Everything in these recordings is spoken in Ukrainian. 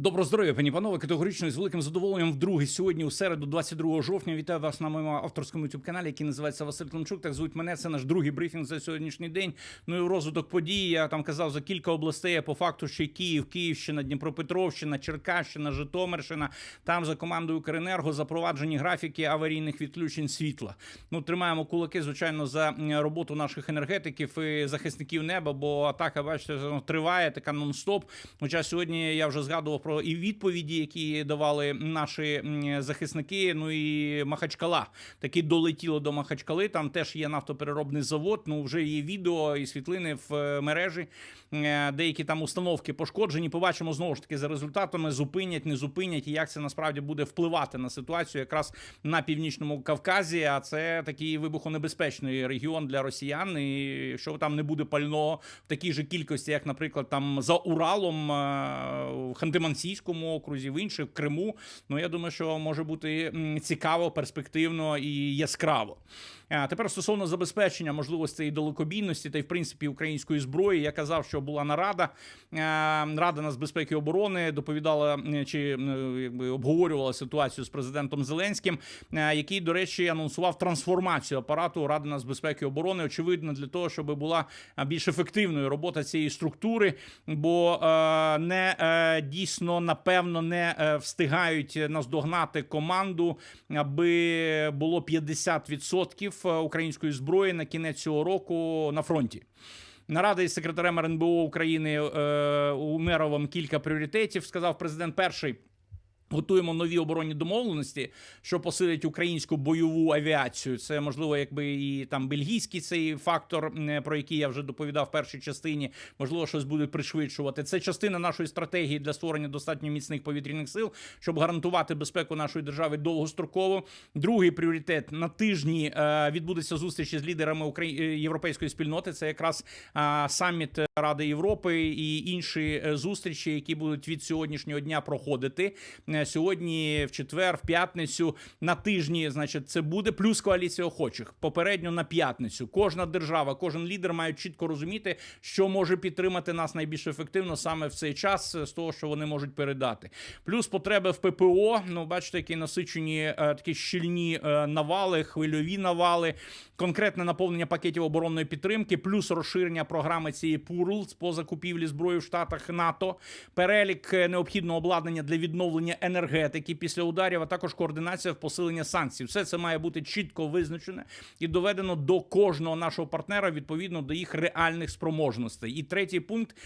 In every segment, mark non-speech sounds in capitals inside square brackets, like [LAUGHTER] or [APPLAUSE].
Добро здоров'я, пані панове. Категорично і з великим задоволенням вдруге сьогодні, у середу, 22 жовтня. Вітаю вас на моєму авторському youtube каналі, який називається Василь Климчук. Так звуть мене. Це наш другий брифінг за сьогоднішній день. Ну і розвиток подій. Я там казав за кілька областей. а По факту ще Київ, Київщина, Дніпропетровщина, Черкащина, Житомирщина. Там за командою Укренерго запроваджені графіки аварійних відключень світла. Ну тримаємо кулаки, звичайно, за роботу наших енергетиків і захисників неба, бо атака, бачите, триває така нон-стоп. Хоча сьогодні я вже згадував про і відповіді, які давали наші захисники. Ну і Махачкала таки долетіло до Махачкали. Там теж є нафтопереробний завод. Ну вже є відео і світлини в е, мережі. Е, Деякі там установки пошкоджені. Побачимо знову ж таки за результатами, зупинять, не зупинять, і як це насправді буде впливати на ситуацію якраз на північному Кавказі. А це такий вибухонебезпечний регіон для росіян. І якщо там не буде пального в такій же кількості, як, наприклад, там за Уралом, е, в Ханти-Мансійському окрузі, в інших в Криму. Ну я думаю, що може бути цікаво, перспективно і яскраво. А тепер стосовно забезпечення можливостей далекобійності та й в принципі української зброї, я казав, що була нарада. Рада нацбезпеки і оборони доповідала чи якби обговорювала ситуацію з президентом Зеленським, який, до речі, анонсував трансформацію апарату Ради нацбезпеки і оборони. Очевидно, для того, щоб була більш ефективною робота цієї структури, бо не е, дійсно напевно не е, встигають наздогнати команду, аби було 50% української зброї на кінець цього року на фронті. Нарада із секретарем РНБО України е, Умеровим кілька пріоритетів. Сказав президент перший. Готуємо нові оборонні домовленості, що посилять українську бойову авіацію. Це можливо, якби і там бельгійський цей фактор, про який я вже доповідав в першій частині. Можливо, щось буде пришвидшувати. Це частина нашої стратегії для створення достатньо міцних повітряних сил, щоб гарантувати безпеку нашої держави довгостроково. Другий пріоритет на тижні е, відбудеться зустріч з лідерами е, європейської спільноти. Це якраз саміт Ради Європи і інші е, зустрічі, які будуть від сьогоднішнього дня проходити. Сьогодні, в четвер, в п'ятницю, на тижні, значить, це буде плюс коаліція охочих. Попередньо на п'ятницю. Кожна держава, кожен лідер має чітко розуміти, що може підтримати нас найбільш ефективно саме в цей час е, з того, що вони можуть передати. Плюс потреби в ППО. Ну, бачите, які насичені е, такі щільні е, навали, хвильові навали, конкретне наповнення пакетів оборонної підтримки, плюс розширення програми цієї ПУРЛ по закупівлі зброї в Штатах НАТО, перелік необхідного обладнання для відновлення після ударів, а також координація в посилення санкцій. Все це має бути чітко визначене і доведено до кожного нашого партнера відповідно до їх реальних спроможностей. І третій пункт,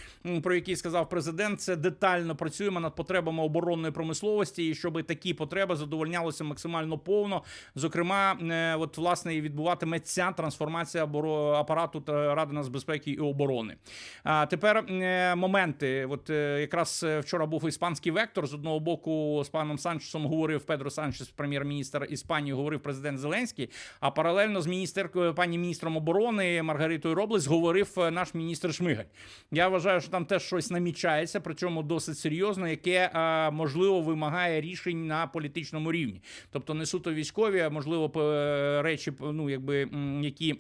про який сказав президент, це детально працюємо над потребами оборонної промисловості, і щоб такі потреби задовольнялися максимально повно. Зокрема, е, от власне і відбуватиметься трансформація апарату та Ради нацбезпеки і оборони. А тепер е, моменти. От е, якраз вчора був іспанський вектор. З одного боку, з паном Санчесом говорив Педро Санчес, прем'єр-міністр Іспанії, говорив президент Зеленський. А паралельно з міністеркою, пані міністром оборони Маргаритою Роблес говорив е, наш міністр Шмигаль. Я вважаю, що там теж щось намічається, причому досить серйозно, яке е, можливо вимагає рішень на політичному рівні. Тобто не суто військові, а можливо п- речі, ну якби які.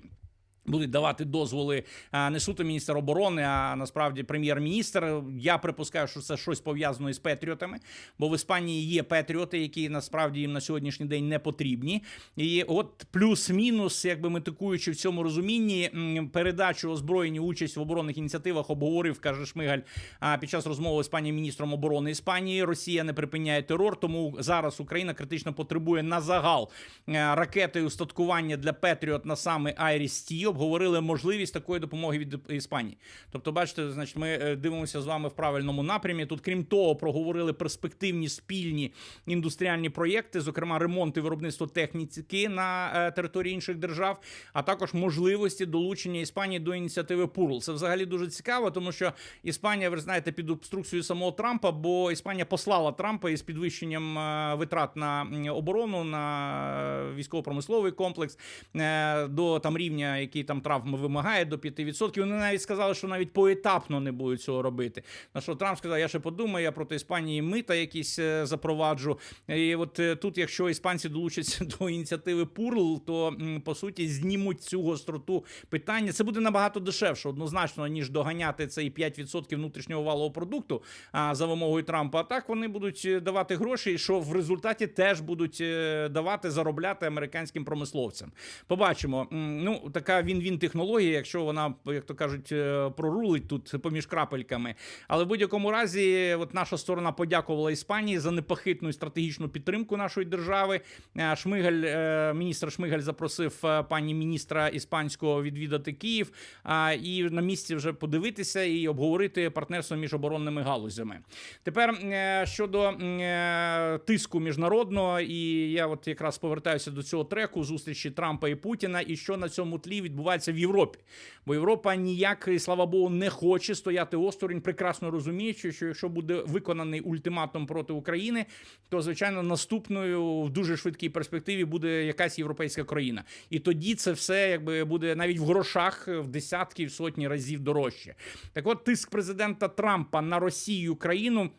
Будуть давати дозволи не суто міністр оборони, а насправді прем'єр-міністр. Я припускаю, що це щось пов'язано із патріотами, бо в Іспанії є патріоти, які насправді їм на сьогоднішній день не потрібні. І от плюс-мінус, якби метикуючи в цьому розумінні, передачу озброєння участь в оборонних ініціативах обговорив, каже Шмигаль, а, під час розмови з пані міністром оборони Іспанії. Росія не припиняє терор, тому зараз Україна критично потребує на загал е, ракети устаткування для Петріот на саме Айріс-Ті. Обговорили можливість такої допомоги від Іспанії. Тобто, бачите, значить, ми е, дивимося з вами в правильному напрямі. Тут, крім того, проговорили перспективні спільні індустріальні проєкти, зокрема ремонт і виробництво техніки на е, території інших держав, а також можливості долучення Іспанії до ініціативи ПУРЛ. Це взагалі дуже цікаво, тому що Іспанія, ви знаєте, під обструкцією самого Трампа, бо Іспанія послала Трампа із підвищенням е, витрат на оборону, на військово-промисловий комплекс до там рівня, який там Трамп вимагає до 5%. Вони навіть сказали, що навіть поетапно не будуть цього робити. На що Трамп сказав, я ще подумаю, я проти Іспанії мита якісь е, запроваджу. І от е, тут, якщо іспанці долучаться [LAUGHS] до ініціативи Пурл, то по суті знімуть цю гостроту питання. Це буде набагато дешевше, однозначно, ніж доганяти цей 5% внутрішнього валового продукту за вимогою Трампа. А так вони будуть е, давати гроші, що в результаті теж будуть давати заробляти американським промисловцям. Побачимо. Ну, така він-він технологія, якщо вона, як то кажуть, е, прорулить тут поміж крапельками. Але в будь-якому разі, от наша сторона подякувала Іспанії за непохитну стратегічну підтримку нашої держави. Е, Шмигаль, е, міністр Шмигаль запросив пані міністра іспанського відвідати Київ і на місці вже подивитися і обговорити партнерство між оборонними галузями. Тепер щодо тиску міжнародного, і я от якраз повертаюся до цього треку зустрічі Трампа і Путіна, і що на цьому тлі відбувається в Європі. Бо Європа ніяк, слава Богу, не хоче стояти осторонь, прекрасно розуміючи, що якщо буде виконаний ультиматум проти України, то звичайно наступною в дуже швидкій перспективі буде якась європейська країна. І тоді це все якби буде навіть в грошах в десятки, в сотні разів дорожче. Так от тиск президента Трампа на Росію країну.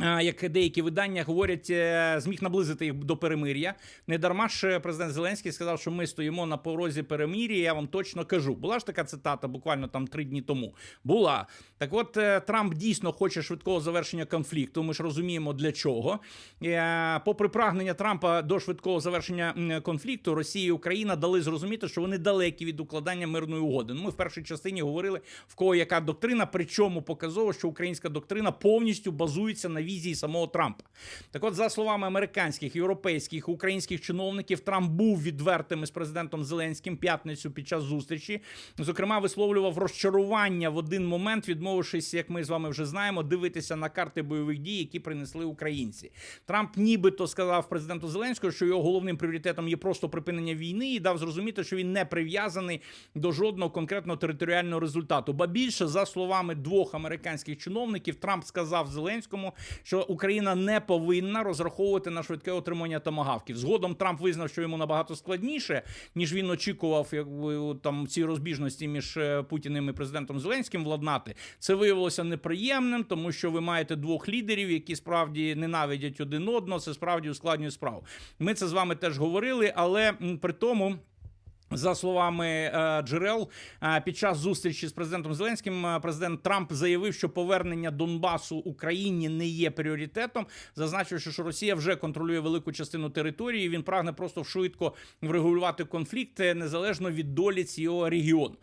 Як деякі видання говорять, е, зміг наблизити їх до перемир'я. Не дарма ж президент Зеленський сказав, що ми стоїмо на порозі перемир'я. Я вам точно кажу. Була ж така цитата буквально там три дні тому. Була так, от е, Трамп дійсно хоче швидкого завершення конфлікту. Ми ж розуміємо для чого. Е, Попри прагнення Трампа до швидкого завершення конфлікту, Росія і Україна дали зрозуміти, що вони далекі від укладання мирної угоди. Ну, ми в першій частині говорили в кого яка доктрина, причому показово, що українська доктрина повністю базується на візії самого Трампа. Так, от, за словами американських, європейських, українських чиновників, Трамп був відвертим із президентом Зеленським п'ятницю під час зустрічі. Зокрема, висловлював розчарування в один момент, відмовившись, як ми з вами вже знаємо, дивитися на карти бойових дій, які принесли українці. Трамп нібито сказав президенту Зеленського, що його головним пріоритетом є просто припинення війни, і дав зрозуміти, що він не прив'язаний до жодного конкретного територіального результату. Ба більше, за словами двох американських чиновників, Трамп сказав Зеленському, що Україна не повинна розраховувати на швидке отримання томагавків. Згодом Трамп визнав, що йому набагато складніше, ніж він очікував, якби там ці розбіжності між е, Путіним і президентом Зеленським владнати. Це виявилося неприємним, тому що ви маєте двох лідерів, які справді ненавидять один одного. Це справді ускладнює справу. Ми це з вами теж говорили, але при тому. За словами е, джерел, е, під час зустрічі з президентом Зеленським, е, президент Трамп заявив, що повернення Донбасу Україні не є пріоритетом, зазначивши, що Росія вже контролює велику частину території. Він прагне просто швидко врегулювати конфлікт е, незалежно від долі цього регіону.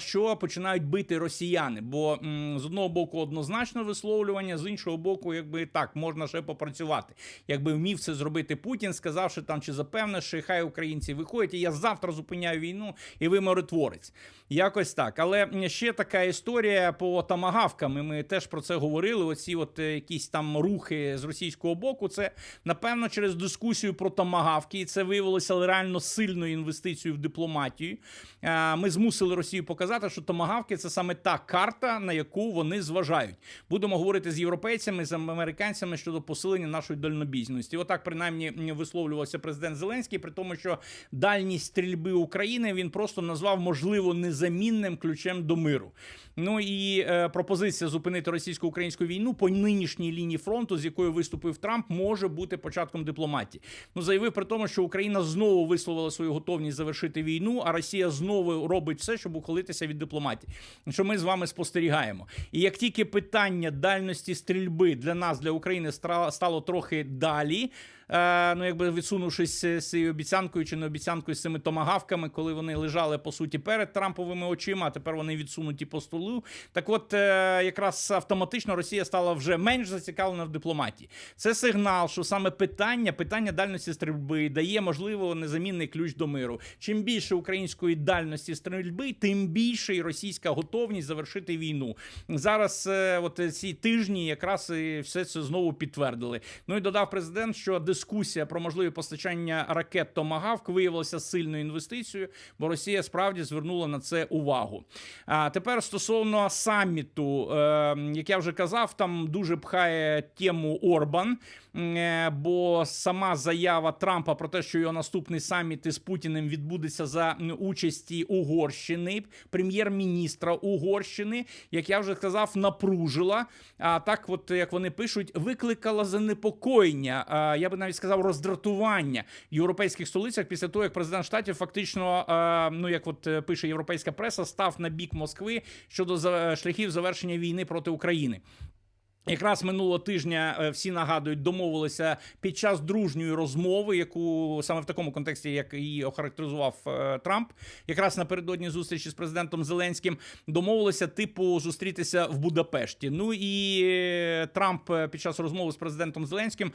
Що починають бити росіяни, бо м, з одного боку однозначно висловлювання, з іншого боку, якби так можна ще попрацювати. Якби вмів це зробити Путін, сказавши там чи запевнивши, хай українці виходять, і я завтра зупиняю війну, і ви миротворець. Якось так. Але ще така історія по тамагавкам. Ми теж про це говорили. Оці от е, якісь там рухи з російського боку. Це напевно через дискусію про тамагавки, і це виявилося реально сильною інвестицією в дипломатію. Е, Ми змусили Росію показати, що томагавки це саме та карта, на яку вони зважають. Будемо говорити з європейцями, з американцями щодо посилення нашої дальнобійності. Отак, принаймні, висловлювався президент Зеленський, при тому, що дальність стрільби України він просто назвав можливо незамінним ключем до миру. Ну і е, пропозиція зупинити російсько-українську війну по нинішній лінії фронту, з якою виступив Трамп, може бути початком дипломатії. Ну заявив при тому, що Україна знову висловила свою готовність завершити війну, а Росія знову робить все, щоб ухилитися від дипломатії. Що ми з вами спостерігаємо. І як тільки питання дальності стрільби для нас, для України, стало трохи далі. Е, Ну, якби відсунувшись з цією обіцянкою чи не обіцянкою з цими томагавками, коли вони лежали по суті перед Трамповими очима, а тепер вони відсунуті по столу. Так, от е, якраз автоматично Росія стала вже менш зацікавлена в дипломатії. Це сигнал, що саме питання, питання дальності стрільби дає можливо незамінний ключ до миру. Чим більше української дальності стрільби, тим більше і російська готовність завершити війну. Зараз е, от ці тижні якраз і все це знову підтвердили. Ну і додав президент, що дискусія про можливе постачання ракет Томагавк виявилася сильною інвестицією, бо Росія справді звернула на це увагу. А тепер стосовно саміту, е, як я вже казав, там дуже пхає тему Орбан. Е, Бо сама заява Трампа про те, що його наступний саміт із Путіним відбудеться за участі Угорщини, прем'єр-міністра Угорщини, як я вже сказав, напружила. А так, от як вони пишуть, викликала занепокоєння. Я би навіть сказав, роздратування в європейських столицях після того, як президент штатів фактично, а, ну як от е, пише європейська преса, став на бік Москви щодо за- шляхів завершення війни проти України. Якраз минулого тижня е, всі нагадують, домовилися під час дружньої розмови, яку саме в такому контексті, як її охарактеризував е, Трамп, якраз напередодні зустрічі з президентом Зеленським, домовилися типу зустрітися в Будапешті. Ну і е, Трамп під час розмови з президентом Зеленським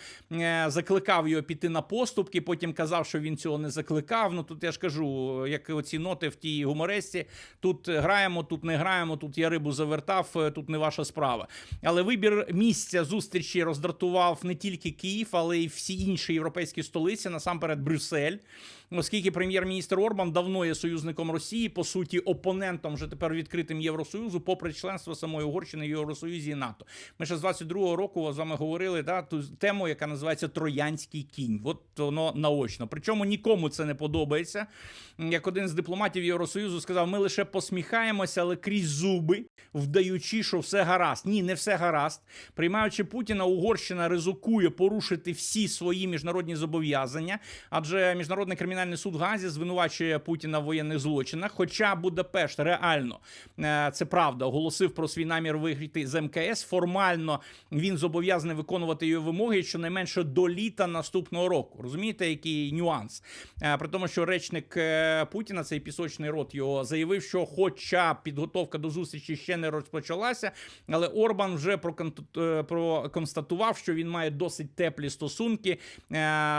закликав його піти на поступки. Потім казав, що він цього не закликав. Ну тут я ж кажу, як оці ноти в тій гуморесті. Тут граємо, тут не граємо, тут я рибу завертав, тут не ваша справа. Але вибір місця зустрічі роздратував не тільки Київ, але й всі інші європейські столиці, насамперед Брюссель. Оскільки прем'єр-міністр Орбан давно є союзником Росії, по суті, опонентом вже тепер відкритим Євросоюзу, попри членство самої Угорщини в Євросоюзі і НАТО. Ми ще з 22-го року з вами говорили да, ту тему, яка називається Троянський кінь. От воно наочно. Причому нікому це не подобається. Як один з дипломатів Євросоюзу сказав, ми лише посміхаємося, але крізь зуби, вдаючи, що все гаразд. Ні, не все гаразд. Приймаючи Путіна, Угорщина ризикує порушити всі свої міжнародні зобов'язання, адже міжнародний кримінальний суд в Газі звинувачує Путіна в воєнних злочинах. Хоча Будапешт реально е, це правда оголосив про свій намір виграти з МКС. Формально він зобов'язаний виконувати її вимоги щонайменше до літа наступного року. Розумієте, який нюанс? Е, При тому, що речник е, Путіна, цей пісочний рот його заявив, що, хоча підготовка до зустрічі ще не розпочалася, але Орбан вже прокон- проконстатував, що він має досить теплі стосунки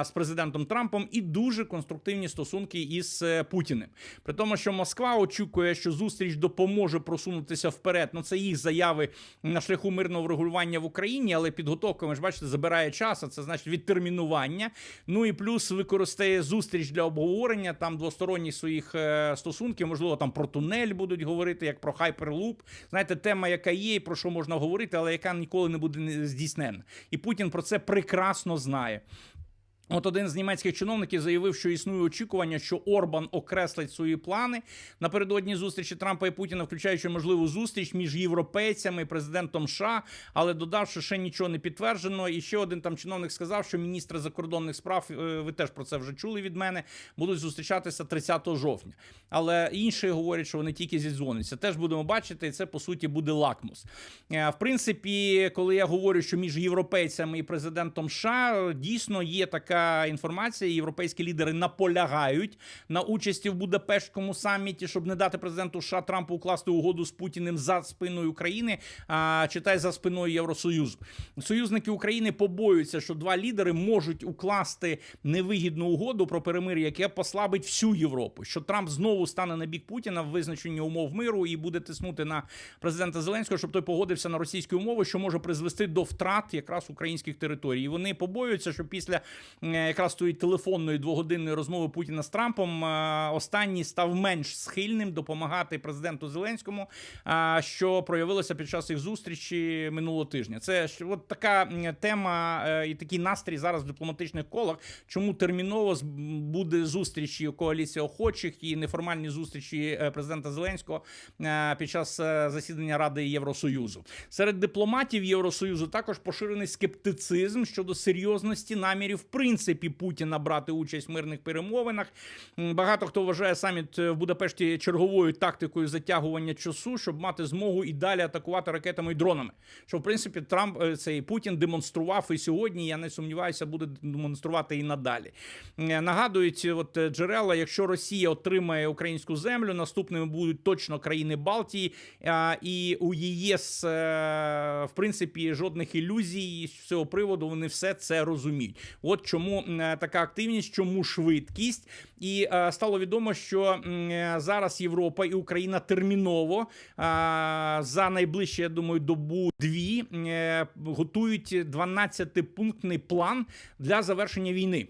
з президентом Трампом і дуже конструктивні стосунки із е, Путіним. При тому, що Москва очікує, що зустріч допоможе просунутися вперед. Ну це їх заяви на шляху мирного врегулювання в Україні, але підготовка, ви ж бачите, забирає час, а це значить відтермінування. Ну і плюс використає зустріч для обговорення там двосторонніх своїх е, стосунків. Можливо, там про тунель будуть говорити, як про хайперлуп. Знаєте, тема, яка є, і про що можна говорити, але яка ніколи не буде не- здійснена. І Путін про це прекрасно знає. От один з німецьких чиновників заявив, що існує очікування, що Орбан окреслить свої плани напередодні зустрічі Трампа і Путіна, включаючи можливу зустріч між європейцями і президентом США, але додав, що ще нічого не підтверджено. І ще один там чиновник сказав, що міністри закордонних справ, е, ви теж про це вже чули від мене, будуть зустрічатися 30 жовтня. Але інші говорять, що вони тільки зідзвоняться. Теж будемо бачити, і це по суті буде лакмус. Е, В принципі, коли я говорю, що між європейцями і президентом США дійсно є така інформація. Європейські лідери наполягають на участі в Будапештському саміті, щоб не дати президенту США Трампу укласти угоду з Путіним за спиною України, а читай за спиною Євросоюзу. Союзники України побоюються, що два лідери можуть укласти невигідну угоду про перемир'я, яке послабить всю Європу. Що Трамп знову стане на бік Путіна в визначенні умов миру і буде тиснути на президента Зеленського, щоб той погодився на російські умови, що може призвести до втрат якраз українських територій. І вони побоюються, що після якраз тої телефонної двогодинної розмови Путіна з Трампом е, останній став менш схильним допомагати президенту Зеленському, е, що проявилося під час їх зустрічі минулого тижня. Це от така тема е, і такий настрій зараз в дипломатичних колах. Чому терміново буде зустрічі коаліції охочих і неформальні зустрічі е, президента Зеленського е, під час е, засідання Ради Євросоюзу? Серед дипломатів Євросоюзу також поширений скептицизм щодо серйозності намірів в принципі Путіна брати участь в мирних перемовинах. Багато хто вважає саміт е, в Будапешті черговою тактикою затягування часу, щоб мати змогу і далі атакувати ракетами і дронами. Що в принципі Трамп е, цей Путін демонстрував і сьогодні. Я не сумніваюся, буде демонструвати і надалі. Е, Нагадують от джерела, якщо Росія отримає українську землю, наступними будуть точно країни Балтії. І у ЄС, в принципі, жодних ілюзій з цього приводу вони все це розуміють. От чому Чому е, така активність? Чому швидкість? І е, стало відомо, що е, зараз Європа і Україна терміново за найближче, я думаю, добу дві готують 12-пунктний план для завершення війни.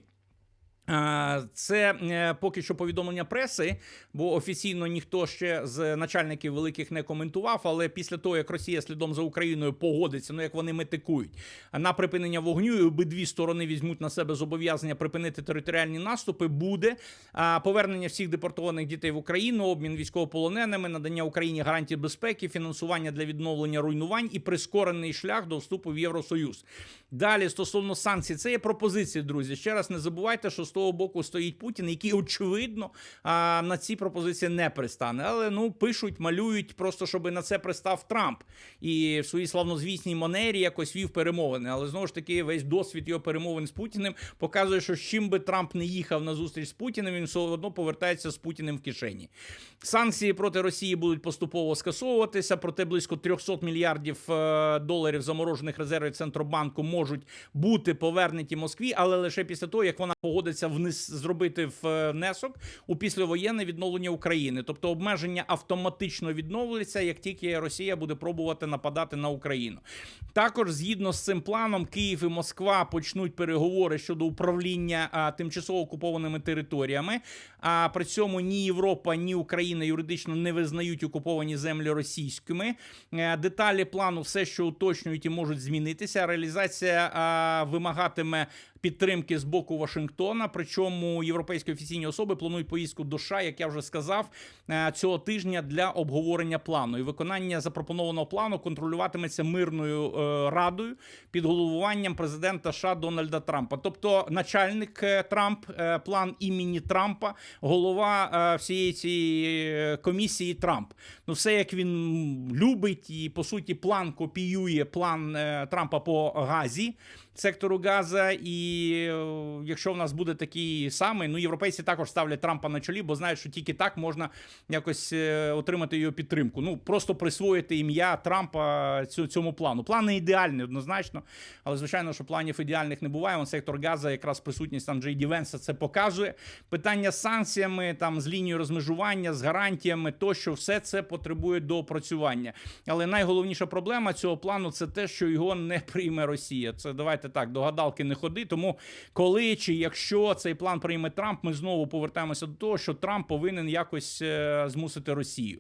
Це е, поки що повідомлення преси, бо офіційно ніхто ще з начальників великих не коментував. Але після того, як Росія слідом за Україною погодиться, ну як вони метикують на припинення вогню, і обидві сторони візьмуть на себе зобов'язання припинити територіальні наступи, буде повернення всіх депортованих дітей в Україну, обмін військовополоненими, надання Україні гарантій безпеки, фінансування для відновлення руйнувань і прискорений шлях до вступу в Євросоюз. Далі стосовно санкцій, це є пропозиції, друзі. Ще раз не забувайте, що того боку стоїть Путін, який очевидно на ці пропозиції не пристане. Але ну пишуть, малюють, просто щоб на це пристав Трамп і в своїй славнозвісній манері якось вів перемовини. Але знову ж таки, весь досвід його перемовин з Путіним показує, що з чим би Трамп не їхав на зустріч з Путіним, він все одно повертається з Путіним в кишені. Санкції проти Росії будуть поступово скасовуватися. Проте близько 300 мільярдів е, доларів заморожених резервів центробанку можуть бути повернуті Москві, але лише після того, як вона погодиться вниз зробити е, внесок у післявоєнне відновлення України. Тобто обмеження автоматично відновляться, як тільки Росія буде пробувати нападати на Україну. Також згідно з цим планом, Київ і Москва почнуть переговори щодо управління а, тимчасово окупованими територіями. А при цьому ні Європа, ні Україна юридично не визнають окуповані землі російськими. Е, Деталі плану все, що уточнюють і можуть змінитися. Реалізація а, вимагатиме підтримки з боку Вашингтона. Причому європейські офіційні особи планують поїздку до США, як я вже сказав, е, цього тижня для обговорення плану. І виконання запропонованого плану контролюватиметься мирною е, радою під головуванням президента США Дональда Трампа. Тобто, начальник е, Трамп, план імені Трампа, голова всієї цієї комісії Трамп. Ну, все як він любить, і по суті, план копіює план Трампа по газі сектору Газа. І е, якщо в нас буде такий самий, ну європейці також ставлять Трампа на чолі, бо знають, що тільки так можна якось е, отримати його підтримку. Ну просто присвоїти ім'я Трампа цьому плану. План не ідеальний, однозначно, але звичайно, що планів ідеальних не буває. Вон сектор Газа, якраз присутність там Джей Ді Венса це показує. Питання з санкціями, там з лінією розмежування, з гарантіями, тощо все це потребує доопрацювання. Але найголовніша проблема цього плану це те, що його не прийме Росія. Це давайте так, до гадалки не ходи. Тому коли чи якщо цей план прийме Трамп, ми знову повертаємося до того, що Трамп повинен якось е, змусити Росію.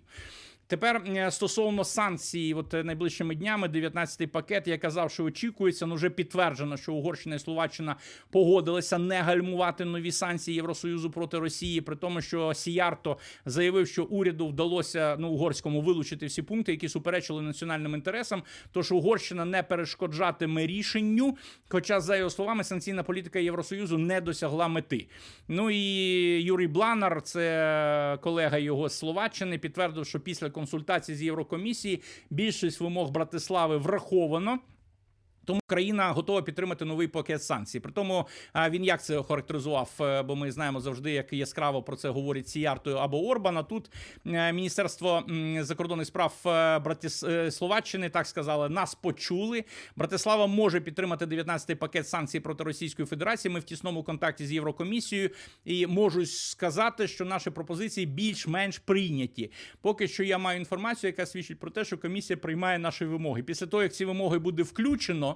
Тепер е, стосовно санкцій, от е, найближчими днями 19-й пакет, я казав, що очікується. Ну вже підтверджено, що Угорщина і Словаччина погодилися не гальмувати нові санкції Євросоюзу проти Росії, при тому, що Сіярто заявив, що уряду вдалося ну угорському вилучити всі пункти, які суперечили національним інтересам. Тож Угорщина не перешкоджатиме рішенню. Хоча, за його словами, санкційна політика Євросоюзу не досягла мети. Ну і Юрій Бланар, це колега його з Словаччини, підтвердив, що після консультацій з Єврокомісії більшість вимог Братислави враховано. Тому країна готова підтримати новий пакет санкцій. При тому він як це охарактеризував, е, бо ми знаємо завжди, як яскраво про це говорить Сіяртою або Орбана. Тут е, Міністерство закордонних справ е, Братис... е, Словаччини так сказали, нас почули. Братислава може підтримати 19-й пакет санкцій проти Російської Федерації. Ми в тісному контакті з Єврокомісією і можу сказати, що наші пропозиції більш-менш прийняті. Поки що я маю інформацію, яка свідчить про те, що комісія приймає наші вимоги. Після того, як ці вимоги буде включено.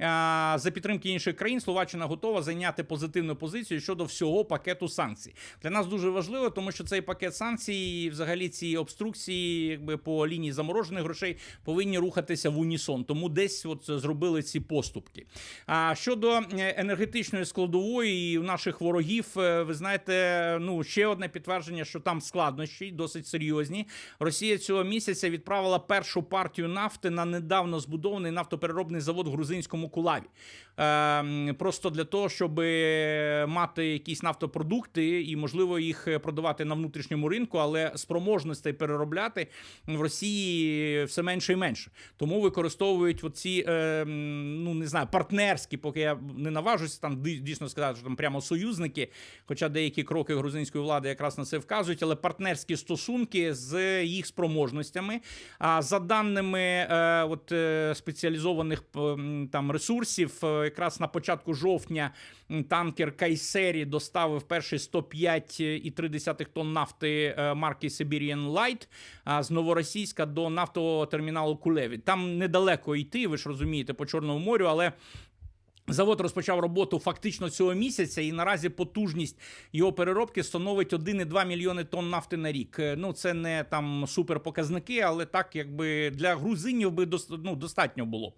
За підтримки інших країн Словаччина готова зайняти позитивну позицію щодо всього пакету санкцій. Для нас дуже важливо, тому що цей пакет санкцій, взагалі ці обструкції, якби по лінії заморожених грошей, повинні рухатися в унісон. Тому десь от зробили ці поступки. А щодо е, енергетичної складової наших ворогів, е, ви знаєте, ну ще одне підтвердження, що там складнощі досить серйозні. Росія цього місяця відправила першу партію нафти на недавно збудований нафтопереробний завод в грузинському Кулаві. Е, просто для того, щоб мати якісь нафтопродукти і, можливо, їх продавати на внутрішньому ринку, але спроможностей переробляти в Росії все менше і менше. Тому використовують оці, е, ну не знаю, партнерські, поки я не наважуся там дійсно сказати, що там прямо союзники, хоча деякі кроки грузинської влади якраз на це вказують, але партнерські стосунки з їх спроможностями. А за даними е, от, е, спеціалізованих там ресурсів. Е, Якраз на початку жовтня танкер Кайсері доставив перший 105,3 тонн нафти е, марки Siberian Light з новоросійська до нафтового терміналу Кулеві. Там недалеко йти, ви ж розумієте, по Чорному морю, але. Завод розпочав роботу фактично цього місяця, і наразі потужність його переробки становить 1,2 мільйони тонн нафти на рік. Е, Ну це не там суперпоказники, але так якби для грузинів би ну, достатньо було б.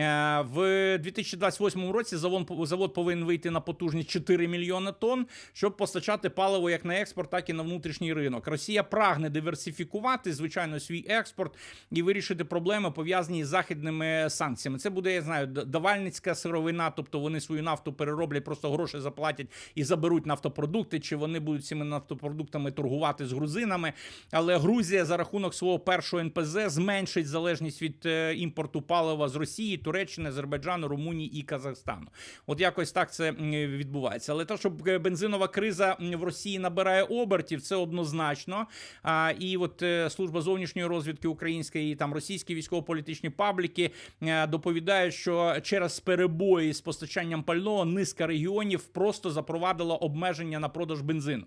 Е, В 2028 році завод, завод повинен вийти на потужність 4 мільйони тонн, щоб постачати паливо як на експорт, так і на внутрішній ринок. Росія прагне диверсифікувати звичайно свій експорт і вирішити проблеми пов'язані з західними санкціями. Це буде, я знаю, давальницька сировина, тобто вони свою нафту перероблять, просто гроші заплатять і заберуть нафтопродукти, чи вони будуть цими нафтопродуктами торгувати з грузинами. Але Грузія за рахунок свого першого НПЗ зменшить залежність від е, імпорту палива з Росії, Туреччини, Азербайджану, Румунії і Казахстану. От якось так це відбувається. Але те, що е, бензинова криза в Росії набирає обертів, це однозначно. А, і от е, служба зовнішньої розвідки української і там російські військово-політичні пабліки доповідають, що через перебої з постачанням пального низка регіонів просто запровадила обмеження на продаж бензину.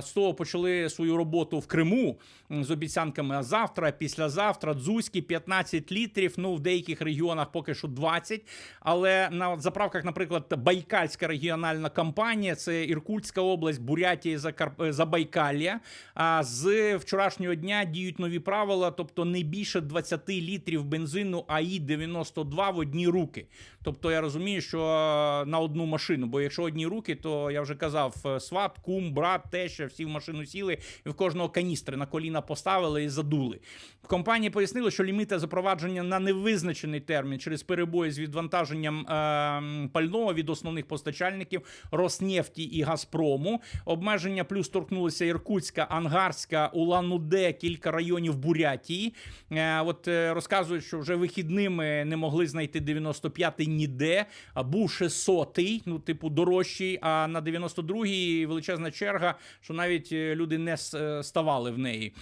З того почали свою роботу в Криму з обіцянками завтра, післязавтра, дзузькі 15 літрів. Ну в деяких регіонах поки що 20. Але на заправках, наприклад, Байкальська регіональна компанія, це Іркутська область, Бурятія, е, А з вчорашнього дня діють нові правила, тобто не більше 20 літрів бензину АІ 92 в одні руки. Тобто я розумію, що е, на одну машину, бо якщо одні руки, то я вже казав, е, сват, кум, брат, теща, всі в машину сіли і в кожного каністри на коліна поставили і задули. В компанії пояснили, що ліміти запровадження на невизначений термін через перебої з відвантаженням е, пального від основних постачальників Роснефті і Газпрому. Обмеження плюс торкнулися Іркутська, Ангарська, Улан-Удэ, кілька районів Бурятії. Е, от е, розказують, що вже вихідними не могли знайти 95-й ніде, був 600-й, ну, типу, дорожчий, а на 92-й величезна черга, що навіть е, люди не е, ставали в неї.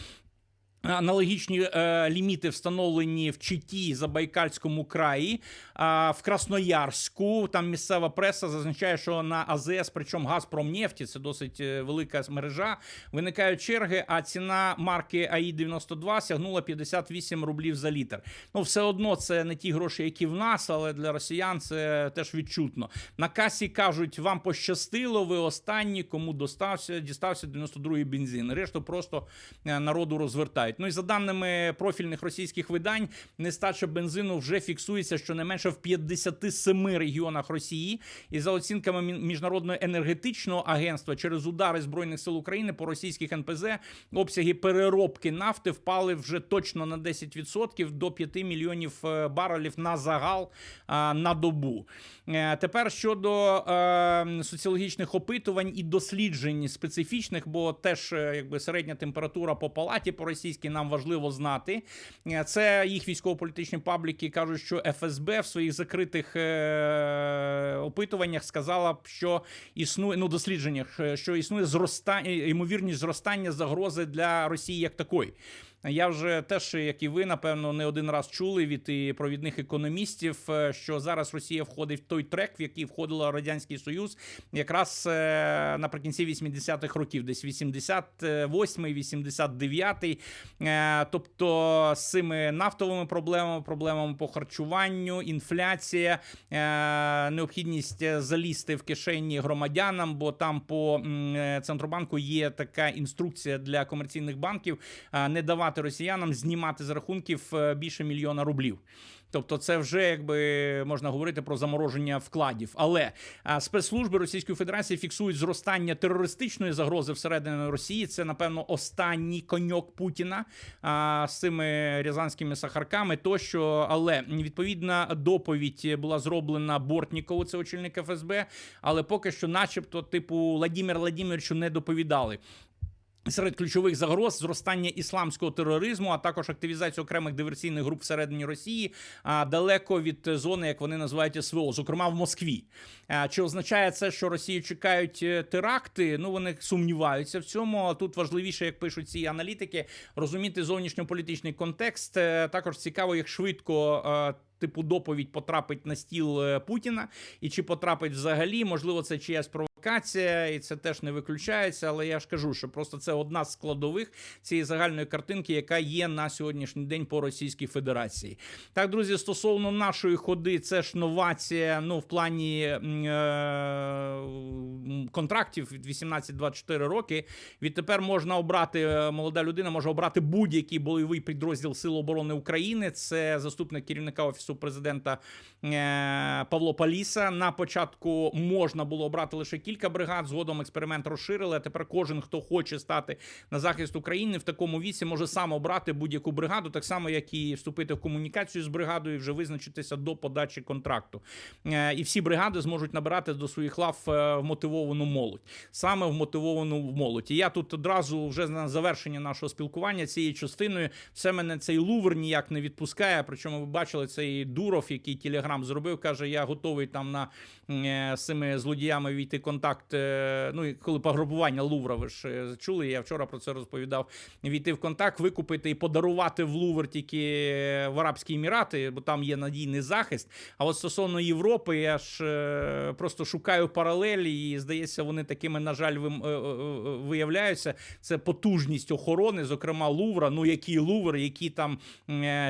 Аналогічні е, ліміти встановлені в Читі, Забайкальському краї, а в Красноярську. Там місцева преса зазначає, що на АЗС, причому Газпромнефті, це досить е, велика мережа, виникають черги, а ціна марки АІ-92 сягнула 58 рублів за літр. Ну, все одно це не ті гроші, які в нас, але для росіян це теж відчутно. На касі кажуть, вам пощастило, ви останні, кому достався, дістався 92-й бензин. Решту просто е, народу розвертають. Ну і за даними профільних російських видань, нестача бензину вже фіксується щонайменше в 57 регіонах Росії. І за оцінками міжнародного енергетичного агентства, через удари збройних сил України по російських НПЗ обсяги переробки нафти впали вже точно на 10% до 5 мільйонів е, барелів на загал на добу. Е, Тепер щодо е, соціологічних опитувань і досліджень специфічних, бо теж е, якби середня температура по палаті по російській нам важливо знати. Е, Це їх військово-політичні пабліки кажуть, що ФСБ в своїх закритих е, опитуваннях сказала, б, що існує ну дослідженнях, е, що існує зростання ймовірність зростання загрози для Росії як такої. Я вже теж, як і ви, напевно, не один раз чули від провідних економістів, е, що зараз Росія входить в той трек, в який входила Радянський Союз, якраз е, наприкінці 80-х років, десь 88-й, 89-й. Е, Тобто з цими нафтовими проблемами, проблемами по харчуванню, інфляція, необхідність залізти в кишені громадянам, бо там по центробанку є така інструкція для комерційних банків не давати росіянам знімати з рахунків е, більше мільйона рублів. Тобто, це вже якби можна говорити про замороження вкладів. Але спецслужби Російської Федерації фіксують зростання терористичної загрози всередині Росії. Це напевно останній коньок Путіна а, з цими рязанськими сахарками. Тощо, але відповідна доповідь була зроблена Бортнікову, це очільник ФСБ. Але поки що, начебто, типу Владимир Владимировичу не доповідали. Серед ключових загроз зростання ісламського тероризму, а також активізацію окремих диверсійних груп всередині Росії, далеко від зони, як вони називають СВО, зокрема в Москві. Чи означає це, що Росію чекають е, теракти? Ну вони сумніваються в цьому. Тут важливіше, як пишуть ці аналітики, розуміти зовнішньополітичний контекст. Е, Також цікаво, як швидко. Типу доповідь потрапить на стіл е, Путіна, і чи потрапить взагалі, можливо, це чиясь провокація, і це теж не виключається. Але я ж кажу, що просто це одна з складових цієї загальної картинки, яка є на сьогоднішній день по Російській Федерації. Так, друзі, стосовно нашої ходи, це ж новація. Ну, в плані е, контрактів від 18-24 роки. Відтепер можна обрати е, молода людина, може обрати будь-який бойовий підрозділ Сил оборони України. Це заступник керівника офісу президента е, Павло Паліса. На початку можна було обрати лише кілька бригад. Згодом експеримент розширили. А тепер кожен, хто хоче стати на захист України в такому віці, може сам обрати будь-яку бригаду, так само як і вступити в комунікацію з бригадою, і вже визначитися до подачі контракту. Е, І всі бригади зможуть набирати до своїх лав е, вмотивовану молодь, саме вмотивовану в молодь. І я тут одразу вже на завершення нашого спілкування цією частиною все мене цей лувр ніяк не відпускає. Причому ви бачили цей Дуров, який телеграм зробив, каже: Я готовий там на е, з цими злодіями війти контакт. е, Ну і коли пограбування Лувра, ви ж е, чули. Я вчора про це розповідав. Війти в контакт, викупити і подарувати в Лувр тільки в Арабські Емірати, бо там є надійний захист. А от стосовно Європи, я ж просто шукаю паралелі, і здається, вони такими, на жаль, виявляються. Це потужність охорони, зокрема Лувра. Ну який Лувр, які там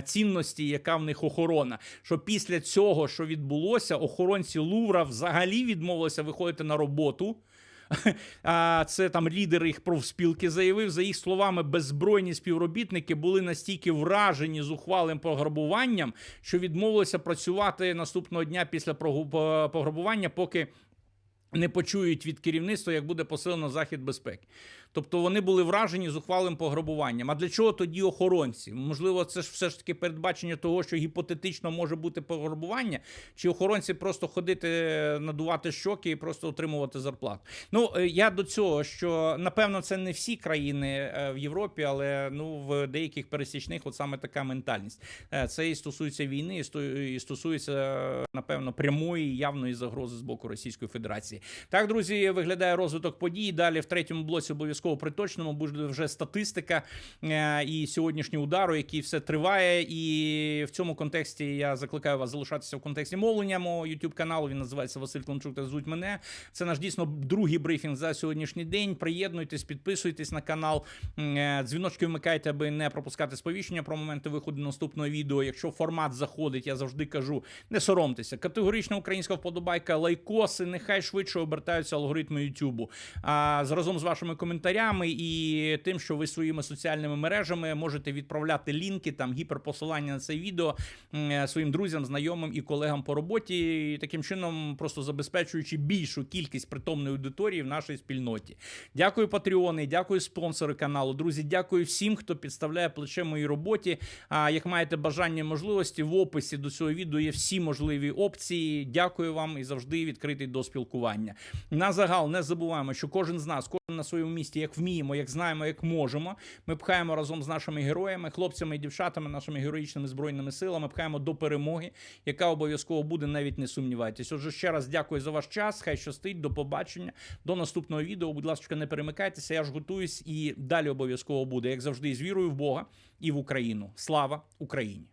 цінності, яка в них охорона. Що після цього, що відбулося, охоронці Лувра взагалі відмовилися виходити на роботу. [LAUGHS] А це там лідер їх профспілки заявив. За їх словами, беззбройні співробітники були настільки вражені зухвалим пограбуванням, що відмовилися працювати наступного дня після пограбування, поки. Не почують від керівництва, як буде посилено захід безпеки. Тобто вони були вражені зухвалим пограбуванням. А для чого тоді охоронці? Можливо, це ж все ж таки передбачення того, що гіпотетично може бути пограбування, чи охоронці просто ходити, надувати щоки і просто отримувати зарплату. Ну е, я до цього, що напевно це не всі країни е, в Європі, але ну в деяких пересічних, от саме така ментальність. Е, Це і стосується війни, і стосується е, напевно прямої явної загрози з боку Російської Федерації. Так, друзі, виглядає розвиток подій. Далі в третьому блоці обов'язково при точному буде вже статистика е, і сьогоднішній удару, який все триває. І в цьому контексті я закликаю вас залишатися в контексті мовлення мого youtube каналу. Він називається Василь Клончук та звуть мене. Це наш дійсно другий брифінг за сьогоднішній день. Приєднуйтесь, підписуйтесь на канал. Е, Дзвіночки вмикайте, аби не пропускати сповіщення про моменти виходу наступного відео. Якщо формат заходить, я завжди кажу, не соромтеся. Категорична українська вподобайка, лайкоси, нехай швидше обертаються алгоритми Ютубу. А разом з вашими коментарями і тим, що ви своїми соціальними мережами можете відправляти лінки, там гіперпосилання на це відео е, своїм друзям, знайомим і колегам по роботі, і таким чином просто забезпечуючи більшу кількість притомної аудиторії в нашій спільноті. Дякую, патреони, дякую спонсори каналу. Друзі, дякую всім, хто підставляє плече моїй роботі. А як маєте бажання і можливості, в описі до цього відео є всі можливі опції. Дякую вам і завжди відкритий до спілкування. На загал не забуваємо, що кожен з нас, кожен на своєму місці, як вміємо, як знаємо, як можемо. Ми пхаємо разом з нашими героями, хлопцями і дівчатами, нашими героїчними збройними силами, пхаємо до перемоги, яка обов'язково буде, навіть не сумнівайтесь. Отже, ще раз дякую за ваш час. Хай щастить, до побачення, до наступного відео. Будь ласка, не перемикайтеся. Я ж готуюсь і далі обов'язково буде, як завжди, з вірою в Бога і в Україну. Слава Україні!